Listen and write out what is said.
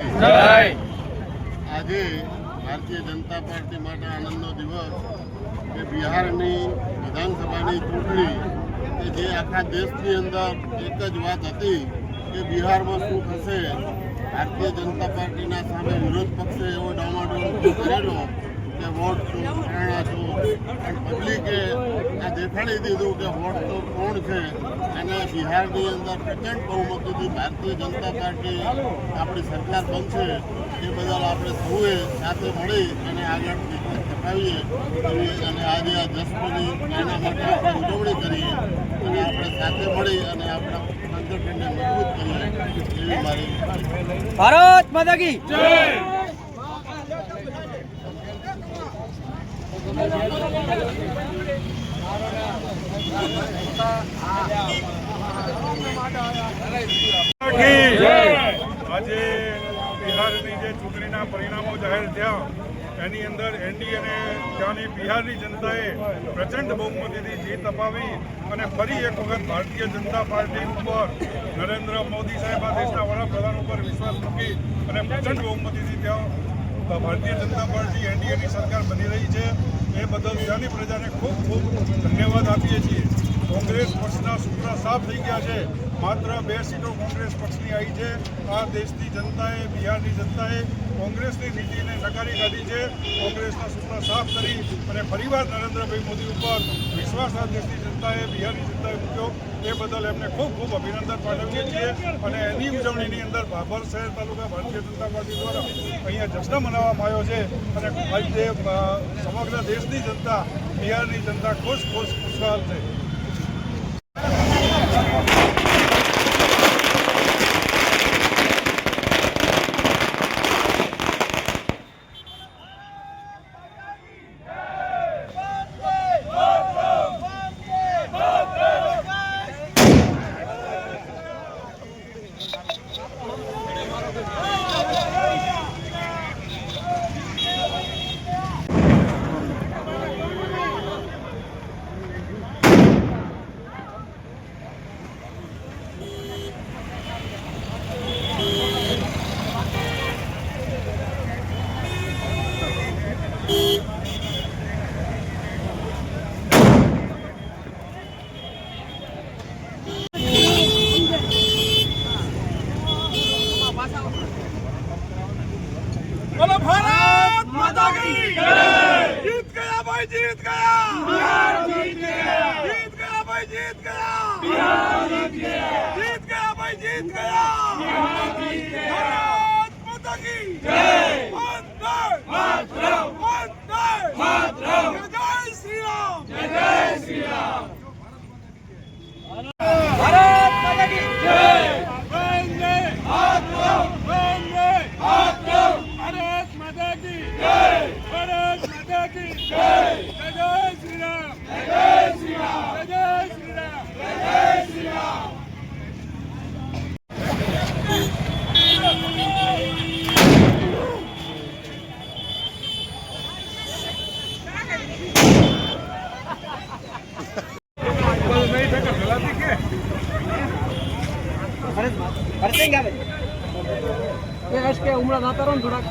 આજે ભારતીય જનતા પાર્ટી માટે આનંદનો દિવસ કે બિહારની વિધાનસભાની ચૂંટણી કે જે આખા દેશની અંદર એક જ વાત હતી કે બિહારમાં શું થશે, ભારતીય જનતા પાર્ટીના સામે વિરોધ પક્ષે એવો ડામાડોળ કરેલો કે વોટ તો પ્રેરણા છો પબ્લિકે આ દીધું કે વોટ તો કોણ છે? અને બિહારની અંદર પ્રચંડ બહુમતીથી ભારતીય જનતા પાર્ટી આપણી સરકાર બનશે, એ બદલ આપણે સૌએ સાથે મળી અને આગળ ચકાવીએ અને આજે આ દસમી એના માટે આપણે ઉજવણી કરીએ અને આપણે સાથે મળી અને આપણા સંગઠનને મજબૂત કરીએ. એવી મારી ભારત માતા કી આજે બિહારની જે ચૂંટણીના પરિણામો જાહેર થયા, એની અંદર એનડીએ અને ત્યાંની બિહારની જનતાએ પ્રચંડ બહુમતીથી જીત અપાવી અને ફરી એક વખત ભારતીય જનતા પાર્ટી ઉપર નરેન્દ્ર મોદી સાહેબ દેશના વડાપ્રધાન ઉપર વિશ્વાસ મૂકી અને પ્રચંડ બહુમતીથી ત્યાં ભારતીય જનતા પાર્ટી એનડીએની સરકાર બની રહી છે. એ બદલ ત્યાંની પ્રજાને ખૂબ ખૂબ ધન્યવાદ આપીએ છીએ. કોંગ્રેસ પક્ષના સૂત્ર સાફ થઈ ગયા છે. માત્ર બે સીટો કોંગ્રેસ પક્ષની આવી છે. આ દેશની જનતાએ, બિહારની જનતાએ કોંગ્રેસની નીતિને નકારી કાઢી છે. કોંગ્રેસના સૂત્ર સાફ કરી અને ફરીવાર નરેન્દ્રભાઈ મોદી ઉપર વિશ્વાસ આ દેશની જનતાએ, બિહારની જનતાએ મૂક્યો. એ બદલ એમને ખૂબ ખૂબ અભિનંદન પાઠવીએ છીએ અને એની ઉજવણીની અંદર ભાભર શહેર તાલુકા ભારતીય જનતા પાર્ટી દ્વારા અહીંયા જશ્ન મનાવવામાં આવ્યો છે અને આજે સમગ્ર દેશની જનતા, બિહારની જનતા ખુશ ખુશ ખુશહાલ છે. ગયા ભાઈ જીત ગયા બિહાર જીત ગયા જીત ગયા ભાઈ જીત ગયા બિહાર જીત ગયા જીત ગયા ભાઈ જીત ગયા બિહાર જીત ગયા ભારત માતા કી જય વંદે માતરમ વંદે માતરમ જય શ્રી રામ જય જય શ્રી રામ ભારત માતા કી વંદે માતરમ વંદે માતરમ ભારત માતા કી જય ભારત માતા કી જય જય જય શ્રી રામ જય જય શ્રી રામ જય જય શ્રી રામ જય જય શ્રી રામ ભરતે ગયા ભાઈ એ હશ કે ઉમરા નાતા રહો ને થોડાક